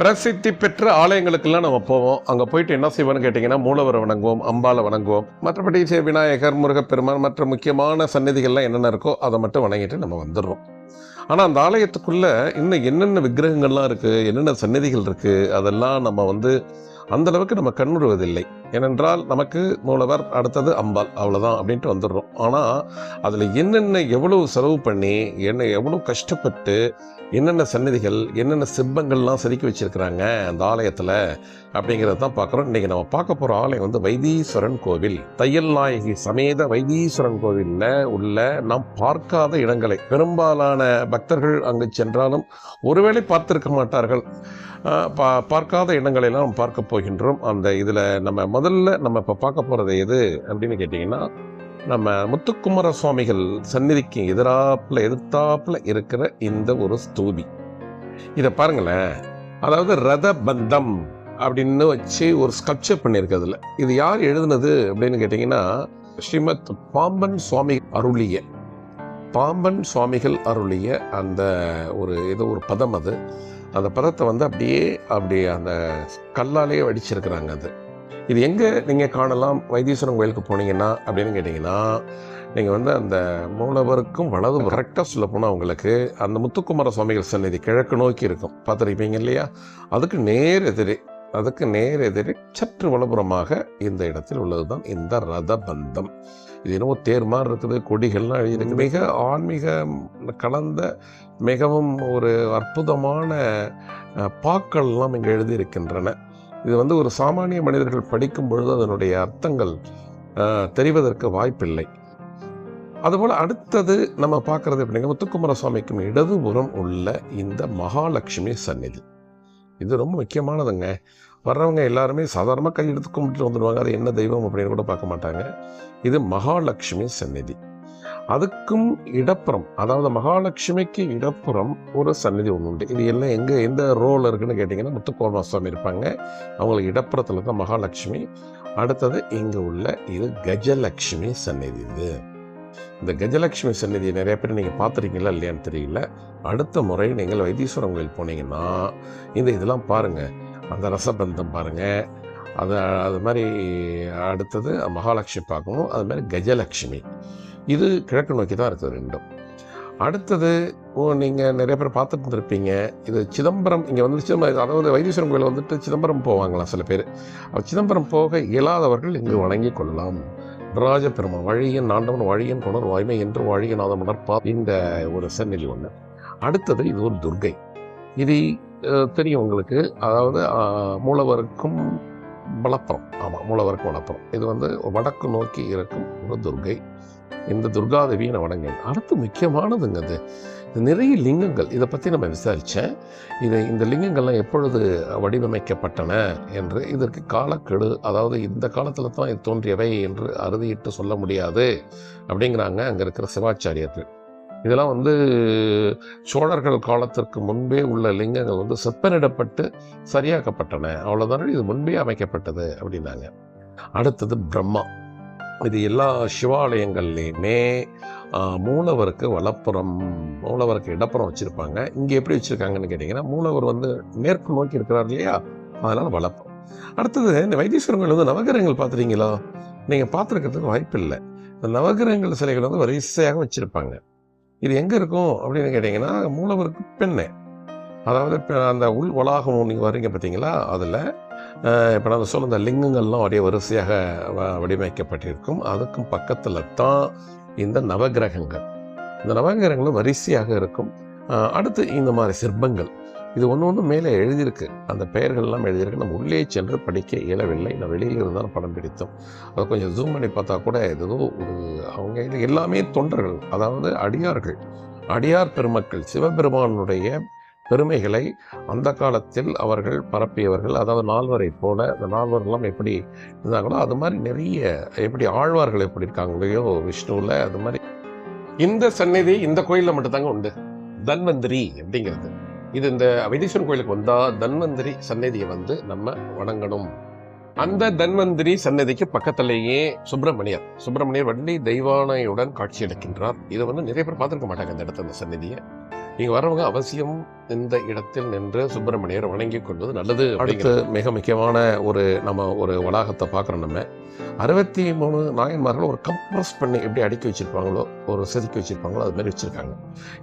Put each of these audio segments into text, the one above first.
பிரசித்தி பெற்ற ஆலயங்களுக்கெல்லாம் நம்ம போவோம். அங்கே போயிட்டு என்ன செய்வோம்னு கேட்டிங்கன்னா மூலவரை வணங்குவோம் அம்பாலை வணங்குவோம். மற்றபடி சே விநாயகர் முருகப்பெருமான் மற்ற முக்கியமான சன்னதிகள்லாம் என்னென்ன இருக்கோ அதை மட்டும் வணங்கிட்டு நம்ம வந்துடுறோம். ஆனால் அந்த ஆலயத்துக்குள்ளே இன்னும் என்னென்ன விக்கிரகங்கள்லாம் இருக்குது என்னென்ன சன்னதிகள் இருக்குது அதெல்லாம் நம்ம வந்து அந்தளவுக்கு நம்ம கண்ணுறுவதில்லை. ஏனென்றால் நமக்கு மூலவர் அடுத்தது அம்பாள் அவ்வளோதான் அப்படின்ட்டு வந்துடுறோம். ஆனால் அதில் என்னென்ன எவ்வளவு செலவு பண்ணி என்ன எவ்வளோ கஷ்டப்பட்டு என்னென்ன சன்னதிகள் என்னென்ன சிற்பங்கள்லாம் செதுக்கி வச்சிருக்கிறாங்க அந்த ஆலயத்தில் அப்படிங்கிறத தான் பார்க்குறோம். இன்றைக்கி நம்ம பார்க்க போகிற ஆலயம் வந்து வைத்தீஸ்வரன் கோவில். தையல் நாயகி சமேத வைத்தீஸ்வரன் கோவிலில் உள்ள நாம் பார்க்காத இடங்களை. பெரும்பாலான பக்தர்கள் அங்கு சென்றாலும் ஒருவேளை பார்த்திருக்க மாட்டார்கள். பா பார்க்காத இடங்களெல்லாம் நம்ம பார்க்க போகின்றோம். அந்த இதில் நம்ம முதல்ல நம்ம இப்போ பார்க்க போகிறது எது அப்படின்னு கேட்டிங்கன்னா நம்ம முத்துக்குமார சுவாமிகள் சந்நிதிக்கு எதிராப்பில் எதிர்த்தாப்பில் இருக்கிற இந்த ஒரு ஸ்தூபி. இதை பாருங்களேன். அதாவது ரத பந்தம் அப்படின்னு வச்சு ஒரு ஸ்கல்ப்சர் பண்ணியிருக்கு அதில். இது யார் எழுதுனது அப்படின்னு கேட்டிங்கன்னா ஸ்ரீமத் பாம்பன் சுவாமி அருளிய பாம்பன் சுவாமிகள் அருளிய அந்த ஒரு ஏதோ ஒரு பதம் அது. அந்த பதத்தை வந்து அப்படியே அப்படியே அந்த கல்லாலேயே வடிச்சிருக்கிறாங்க அது. இது எங்கே நீங்கள் காணலாம்? வைத்தீஸ்வரன் கோயிலுக்கு போனீங்கன்னா அப்படின்னு கேட்டிங்கன்னா நீங்கள் வந்து அந்த மூலவருக்கும் வலது கரெக்டாக சொல்ல போனால் உங்களுக்கு அந்த முத்துக்குமார சுவாமிகள் சந்நிதி கிழக்கு நோக்கி இருக்கும். பார்த்துருப்பீங்க இல்லையா? அதுக்கு நேர் எதிரே அதுக்கு நேர் எதிரே சற்று வலப்புறமாக இந்த இடத்தில் உள்ளதுதான் இந்த ரத பந்தம். இது என்னவோ தேர் மாதிரி இருக்குது கொடிகள்லாம் எழுதியிருக்கு. மிக ஆன்மீக கலந்த மிகவும் ஒரு அற்புதமான பாக்கள்லாம் இங்கே எழுதியிருக்கின்றன. இது வந்து ஒரு சாமானிய மனிதர்கள் படிக்கும் பொழுது அதனுடைய அர்த்தங்கள் தெரிவதற்கு வாய்ப்பில்லை. அதுபோல் அடுத்தது நம்ம பார்க்கறது எப்படிங்க முத்துக்குமார சுவாமிக்கும் இடதுபுறம் உள்ள இந்த மகாலட்சுமி சந்நிதி. இது ரொம்ப முக்கியமானதுங்க. வர்றவங்க எல்லாருமே சாதாரணமாக கை எடுத்து கும்பிட்டு வந்துடுவாங்க அது என்ன தெய்வம் அப்படின்னு கூட பார்க்க மாட்டாங்க. இது மகாலட்சுமி சந்நிதி. அதுக்கும் இடப்புறம் அதாவது மகாலட்சுமிக்கு இடப்புறம் ஒரு சந்நிதி ஒன்று உண்டு. இது எல்லாம் எங்கே எந்த ரோல் இருக்குன்னு கேட்டிங்கன்னா முத்துக்கோண சுவாமி இருப்பாங்க. அவங்களுக்கு இடப்புறத்தில் தான் மகாலட்சுமி. அடுத்தது இங்கே உள்ள இது கஜலட்சுமி சந்நிதி இது. இந்த கஜலட்சுமி சந்நிதியை நிறைய பேர் நீங்கள் பார்த்துருக்கீங்களா இல்லையான்னு தெரியல. அடுத்த முறை நீங்கள் வைத்தீஸ்வரன் கோயில் போனீங்கன்னா இந்த இதெல்லாம் பாருங்கள் அந்த ரசபந்தம் பாருங்கள் அது அது மாதிரி அடுத்தது மகாலட்சுமி பார்க்கணும். அது மாதிரி கஜலட்சுமி. இது கிழக்கு நோக்கி தான் இருக்குது ரெண்டும். அடுத்தது ஓ நீங்கள் நிறைய பேர் பார்த்துட்டு இருந்திருப்பீங்க இது சிதம்பரம் இங்கே வந்து சிதம்பரம் அதாவது வைத்தீஸ்வரன் கோயில் வந்துட்டு சிதம்பரம் போவாங்களாம் சில பேர்? சிதம்பரம் போக இயலாதவர்கள் இங்கு வணங்கி கொள்ளலாம். ராஜபெருமான் வழியன் நாண்டவன் வழியன் கொணர் வாய்மை என்று வாழியநாதம் உணர்ப்பா இந்த ஒரு சந்நிதி ஒன்று அடுத்தது இது ஒரு துர்கை. இது தெரியும் உங்களுக்கு. அதாவது மூலவருக்கும் வளப்புறம் ஆமாம் மூலவருக்கு வளப்புறம் இது வந்து வடக்கு நோக்கி இருக்கும் ஒரு துர்கை. இந்த துர்காதேவியை நான் வணங்கினேன் அடுத்து முக்கியமானதுங்க அது நிறைய லிங்கங்கள். இதை பற்றி நம்ம விசாரித்தேன் இது இந்த லிங்கங்கள்லாம் எப்பொழுது வடிவமைக்கப்பட்டன என்று இதற்கு காலக்கெடு அதாவது இந்த காலத்தில் தான் இது தோன்றியவை என்று அறுதியிட்டு சொல்ல முடியாது அப்படிங்கிறாங்க அங்கே இருக்கிற சிவாச்சாரியர்கள். இதெல்லாம் வந்து சோழர்கள் காலத்திற்கு முன்பே உள்ள லிங்கங்கள் வந்து செப்பனிடப்பட்டு சரியாக்கப்பட்டன. அவ்வளோதான இது முன்பே அமைக்கப்பட்டது அப்படின்னாங்க. அடுத்தது பிரம்மா. இது எல்லா சிவாலயங்கள்லேயுமே மூலவருக்கு வலப்புறம் மூலவருக்கு இடப்புறம் வச்சுருப்பாங்க. இங்கே எப்படி வச்சுருக்காங்கன்னு கேட்டிங்கன்னா மூலவர் வந்து மேற்கு நோக்கி இருக்கிறார் இல்லையா? அதனால் வலப்புறம். அடுத்தது இந்த வைத்தீஸ்வரன் வந்து நவகிரகங்கள் பார்த்துறீங்களா நீங்கள் பார்த்துருக்கிறதுக்கு வாய்ப்பு இல்லை இந்த நவகிரகங்கள் சிலைகள் வந்து வரிசையாக வச்சுருப்பாங்க. இது எங்கே இருக்கும் அப்படின்னு கேட்டிங்கன்னா மூலவருக்கு பெண்ணே. அதாவது இப்போ அந்த உள் வளாகம் நீங்கள் வர்றீங்க பார்த்தீங்களா அதில் இப்போ நான் சொல்ல இந்த லிங்கங்கள்லாம் அப்படியே வரிசையாக வ- வடிவமைக்கப்பட்டிருக்கும். அதுக்கும் பக்கத்தில் தான் இந்த நவகிரகங்கள். இந்த நவகிரகங்களும் வரிசையாக இருக்கும். அடுத்து இந்த மாதிரி சிற்பங்கள். இது ஒன்று ஒன்று மேலே எழுதியிருக்கு. அந்த பெயர்கள்லாம் எழுதியிருக்கு. நம்ம உள்ளே சென்று படிக்க இயலவில்லை. நான் வெளியில் இருந்தால் படம் பிடித்தோம். அதை கொஞ்சம் ஜூம் பண்ணி பார்த்தா கூட ஏதோ ஒரு அவங்க இது எல்லாமே தொண்டர்கள் அதாவது அடியார்கள். அடியார் பெருமக்கள் சிவபெருமானுடைய பெருமைகளை அந்த காலத்தில் அவர்கள் பரப்பியவர்கள். அதாவது நால்வரை போல இந்த நால்வரெல்லாம் எப்படி இருந்தாங்களோ அது மாதிரி நிறைய எப்படி ஆழ்வார்கள் எப்படி இருக்காங்களையோ விஷ்ணுவில் அது மாதிரி. இந்த சந்நிதி இந்த கோயிலில் மட்டும்தாங்க உண்டு. தன்வந்திரி அப்படிங்கிறது. இது இந்த வைத்தீஸ்வரன் கோயிலுக்கு வந்தால் தன்வந்திரி சந்நிதியை வந்து நம்ம வணங்கணும். அந்த தன்வந்திரி சன்னதிக்கு பக்கத்திலேயே சுப்பிரமணியர் சுப்பிரமணியர் வள்ளி தெய்வானையுடன் காட்சி அளிக்கின்றார் இதை வந்து நிறைய பேர் பார்த்துருக்க மாட்டாங்க இந்த இடத்துல அந்த சன்னதியை இங்க வரவங்க அவசியம் இந்த இடத்தில் நின்று சுப்பிரமணியரை வணங்கிக் கொள்வது நல்லது அடுத்து மிக முக்கியமான ஒரு நம்ம ஒரு வளாகத்தை பார்க்குறோம் நம்ம. அறுபத்தி மூணு நாயன்மார்கள் ஒரு கம்ப்ரஸ் பண்ணி எப்படி அடுக்கி வச்சிருப்பாங்களோ ஒரு செதுக்கி வச்சிருப்பாங்களோ அது மாதிரி வச்சிருக்காங்க.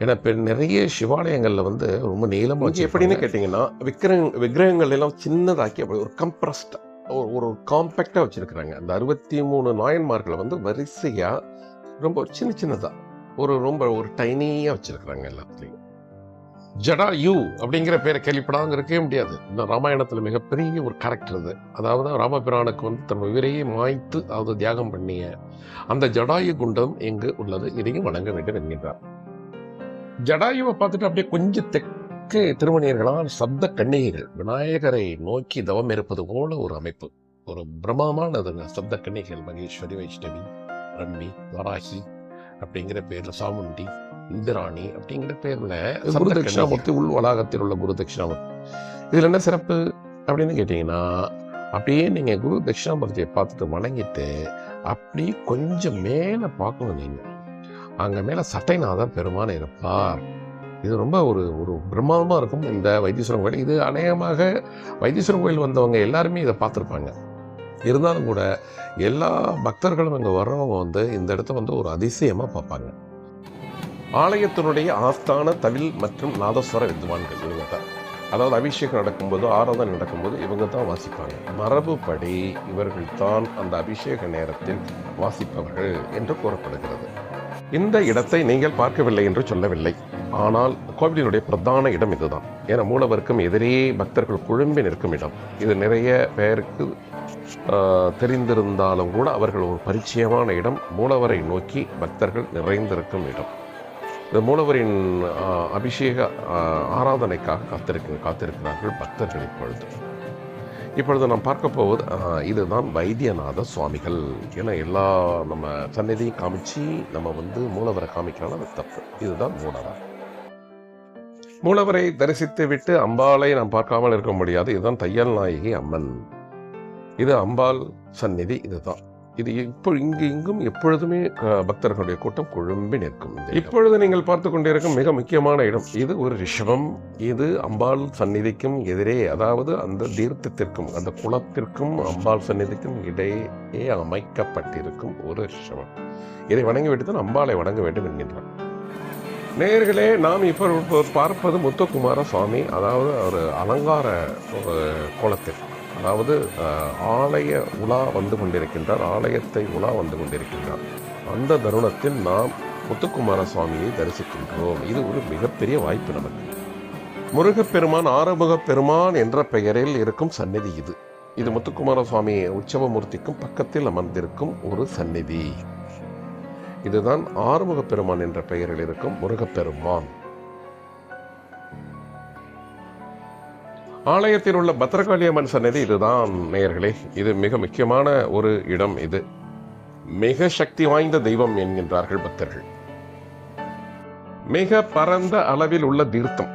ஏன்னா இப்போ நிறைய சிவாலயங்களில் வந்து ரொம்ப நீளமாக வச்சு எப்படின்னு கேட்டிங்கன்னா விக்கிரக விக்கிரகங்கள் எல்லாம் சின்னதாக்கி அப்படி ஒரு கம்ப்ரஸ்டாக ஒரு ஒரு காம்பேக்டாக வச்சிருக்கிறாங்க. அந்த அறுபத்தி மூணு நாயன்மார்களை வந்து வரிசையாக ரொம்ப சின்ன சின்னதாக ஒரு ரொம்ப ஒரு டைனியாக வச்சிருக்கிறாங்க எல்லாத்துலேயும். ஜடா யூ அப்படிங்கிற பேரை கேள்விப்படாமல் இருக்கவே முடியாது. இந்த ராமாயணத்தில் மிகப்பெரிய ஒரு கேரக்டர் அது. அதாவது ராமபிரானுக்கு வந்து தன் உயிரையே மாய்த்து அதாவது தியாகம் பண்ணிய அந்த ஜடாயு குண்டம் எங்கு உள்ளது? இதையும் வணங்க வேண்டும் என்கின்றார். ஜடாயுவை பார்த்துட்டு அப்படியே கொஞ்சம் தெற்கு திருமணியர்களால் சப்த கன்னிகைகள் விநாயகரை நோக்கி தவம் இருப்பது போல ஒரு அமைப்பு. ஒரு பிரம்மமானதுங்க சப்த கன்னிகைகள் மகேஸ்வரி வைஷ்ணவி ரம்மி வராகி அப்படிங்கிற பேரில் சாமுண்டி இந்திராணி அப்படிங்கிற பேர்ல குரு தட்சிணாமூர்த்தி உள் வளாகத்தில் உள்ள குரு தட்சிணாமூர்த்தி. இதுல என்ன சிறப்பு அப்படின்னு கேட்டீங்கன்னா அப்படியே நீங்க குரு தட்சிணாமூர்த்தியை பார்த்துட்டு வணங்கிட்டு அப்படி கொஞ்சம் மேல பார்க்கணும் நீங்க. அங்க மேல சட்டைநாதர் பெருமான் இருப்பார். இது ரொம்ப ஒரு ஒரு பிரம்மாண்டமா இருக்கும் இந்த வைத்தீஸ்வரன் கோயில். இது அநேகமாக வைத்தீஸ்வரன் கோயில் வந்தவங்க எல்லாருமே இதை பார்த்துருப்பாங்க. இருந்தாலும் கூட எல்லா பக்தர்களும் இங்கே வர்றவங்க வந்து இந்த இடத்த வந்து ஒரு அதிசயமாக பார்ப்பாங்க. ஆலயத்தினுடைய ஆஸ்தான தவில் மற்றும் நாதஸ்வர வித்வான்கள் இவங்க தான் அதாவது அபிஷேகம் நடக்கும்போது ஆராதனை நடக்கும்போது இவங்க தான் வாசிப்பாங்க. மரபுப்படி இவர்கள் தான் அந்த அபிஷேக நேரத்தில் வாசிப்பவர்கள் என்று கூறப்படுகிறது. இந்த இடத்தை நீங்கள் பார்க்கவில்லை என்று சொல்லவில்லை. ஆனால் கோவிலினுடைய பிரதான இடம் இதுதான். ஏன்னா மூலவருக்கும் எதிரே பக்தர்கள் குழும்பி நிற்கும் இடம். இது நிறைய பேருக்கு தெரிந்திருந்தாலும் கூட அவர்கள் ஒரு பரிச்சயமான இடம். மூலவரை நோக்கி பக்தர்கள் நிறைந்திருக்கும் இடம். இந்த மூலவரின் அபிஷேக ஆராதனைக்காக காத்திருக்க காத்திருக்கிறார்கள் பக்தர்கள் இப்பொழுது. இப்பொழுது நாம் பார்க்க போவது இதுதான் வைத்தியநாத சுவாமிகள் ஏன்னா எல்லா நம்ம சந்நிதியும் காமிச்சு நம்ம வந்து மூலவரை காமிக்கலாம் அது தப்பு. இதுதான் மூலவர். மூலவரை தரிசித்து விட்டு அம்பாளை நாம் பார்க்காமல் இருக்க முடியாது. இதுதான் தையல் நாயகி அம்மன். இது அம்பாள் சந்நிதி இதுதான். இது இப்போ இங்கு இங்கும் எப்பொழுதுமே பக்தர்களுடைய கூட்டம் குழும்பி நிற்கும் இப்பொழுது நீங்கள் பார்த்து கொண்டிருக்கும் மிக முக்கியமான இடம். இது ஒரு ரிஷபம். இது அம்பாள் சந்நிதிக்கும் எதிரே அதாவது அந்த தீர்த்தத்திற்கும் அந்த குளத்திற்கும் அம்பாள் சந்நிதிக்கும் இடையே அமைக்கப்பட்டிருக்கும் ஒரு ரிஷபம். இதை வணங்கிவிட்டு தான் அம்பாளை வணங்க வேண்டும் என்கின்றார் நேர்களே நாம் இப்போ பார்ப்பது முத்துக்குமார சுவாமி அதாவது ஒரு அலங்கார ஒரு அதாவது ஆலய உலா வந்து கொண்டிருக்கின்றார் ஆலயத்தை உலா வந்து கொண்டிருக்கின்றார். அந்த தருணத்தில் நாம் முத்துக்குமார சுவாமியை தரிசிக்கின்றோம். இது ஒரு மிகப்பெரிய வாய்ப்பு நமக்கு. முருகப்பெருமான் ஆறுமுகப் பெருமான் என்ற பெயரில் இருக்கும் சந்நிதி இது. இது முத்துக்குமார சுவாமி உற்சவமூர்த்திக்கும் பக்கத்தில் அமர்ந்திருக்கும் ஒரு சந்நிதி. இதுதான் ஆறுமுகப் பெருமான் என்ற பெயரில் இருக்கும் முருகப்பெருமான். ஆலயத்தில் உள்ள பத்ரகாளியம்மன் சன்னதி இதுதான் நேயர்களே. இது மிக முக்கியமான ஒரு இடம் இது. மிக சக்தி வாய்ந்த தெய்வம் என்கின்றார்கள் பக்தர்கள். மிக பரந்த அளவில் உள்ள தீர்த்தம்.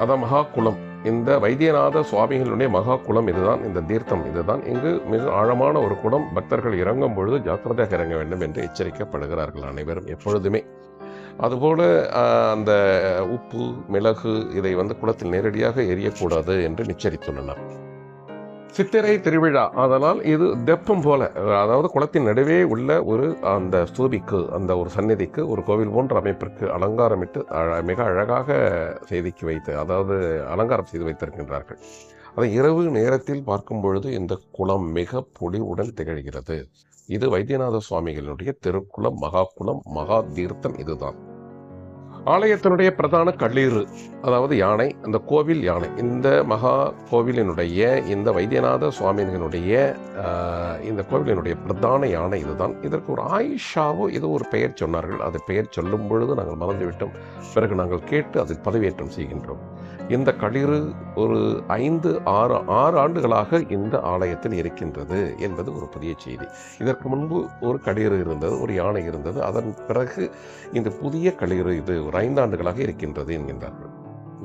அதான் மகா குளம் இந்த வைத்தியநாத சுவாமிகளுடைய மகா குளம் இதுதான். இந்த தீர்த்தம் இதுதான். இங்கு மிக ஆழமான ஒரு குளம் பக்தர்கள் இறங்கும் பொழுது ஜாக்கிரதையாக இறங்க வேண்டும் என்று எச்சரிக்கப்படுகிறார்கள் அனைவரும் எப்பொழுதுமே. அதுபோல அந்த உப்பு மிளகு இதை வந்து குளத்தில் நேரடியாக எரியக்கூடாது என்று நிச்சரித்துள்ளனர். சித்திரை திருவிழா அதனால் இது தெப்பம் போல அதாவது குளத்தின் நடுவே உள்ள ஒரு அந்த ஸ்தூபிக்கு அந்த ஒரு சந்நிதிக்கு ஒரு கோவில் போன்ற அமைப்பிற்கு அலங்காரமிட்டு அழ- மிக அழகாக செய்திக்கு வைத்து அதாவது அலங்காரம் செய்து வைத்திருக்கின்றார்கள். அதை இரவு நேரத்தில் பார்க்கும் பொழுது இந்த குளம் மிக பொலிவுடன் திகழ்கிறது. இது வைத்தியநாத சுவாமிகளுடைய திருக்குளம் மகாக்குளம் மகா தீர்த்தம் இதுதான். ஆலயத்தினுடைய பிரதான கல்லீறு அதாவது யானை அந்த கோவில் யானை இந்த மகா கோவிலினுடைய இந்த வைத்தியநாத சுவாமிகளுடைய இந்த கோவிலினுடைய பிரதான யானை இதுதான். இதற்கு ஒரு ஆயிஷாவோ ஏதோ ஒரு பெயர் சொன்னார்கள். அது பெயர் சொல்லும் பொழுது நாங்கள் மறந்துவிட்டோம். பிறகு நாங்கள் கேட்டு அதை பதவியேற்றம் செய்கின்றோம். இந்த களிறு ஒரு ஐந்து ஆறு ஆறு ஆண்டுகளாக இந்த ஆலயத்தில் இருக்கின்றது என்பது ஒரு புதிய செய்தி. இதற்கு முன்பு ஒரு களிறு இருந்தது ஒரு யானை இருந்தது. அதன் பிறகு இந்த புதிய களிறு இது ஒரு ஐந்தாண்டுகளாக இருக்கின்றது என்கின்றார்கள்.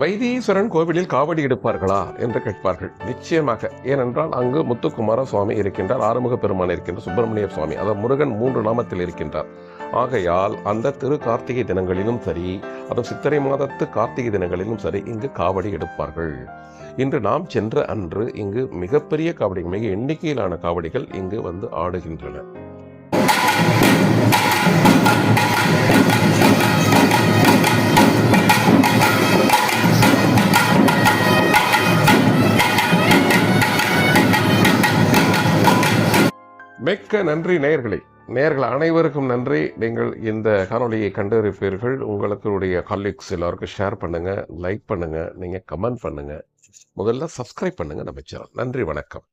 வைத்தீஸ்வரன் கோவிலில் காவடி எடுப்பார்களா என்று கேட்பார்கள். நிச்சயமாக. ஏனென்றால் அங்கு முத்துக்குமார சுவாமி இருக்கின்றார் ஆறுமுக பெருமான் இருக்கின்றார் சுப்பிரமணிய சுவாமி அதாவது முருகன் மூன்று நாமத்தில் இருக்கின்றார். ஆகையால் அந்த திரு கார்த்திகை தினங்களிலும் சரி அதுவும் சித்திரை மாதத்து கார்த்திகை தினங்களிலும் சரி இங்கு காவடி எடுப்பார்கள். இன்று நாம் சென்ற அன்று இங்கு மிகப்பெரிய காவடி மிக எண்ணிக்கையிலான காவடிகள் இங்கு வந்து ஆடுகின்றன. மிக்க நன்றி நேயர்களே. நேர்கள் அனைவருக்கும் நன்றி. நீங்கள் இந்த காணொலியை கண்டறிப்பீர்கள் உங்களுடைய காலீக்ஸ் எல்லாருக்கும் ஷேர் பண்ணுங்கள் லைக் பண்ணுங்கள் நீங்கள் கமெண்ட் பண்ணுங்கள் முதல்ல சப்ஸ்கிரைப் பண்ணுங்கள் நம்ம சேனல் நன்றி வணக்கம்.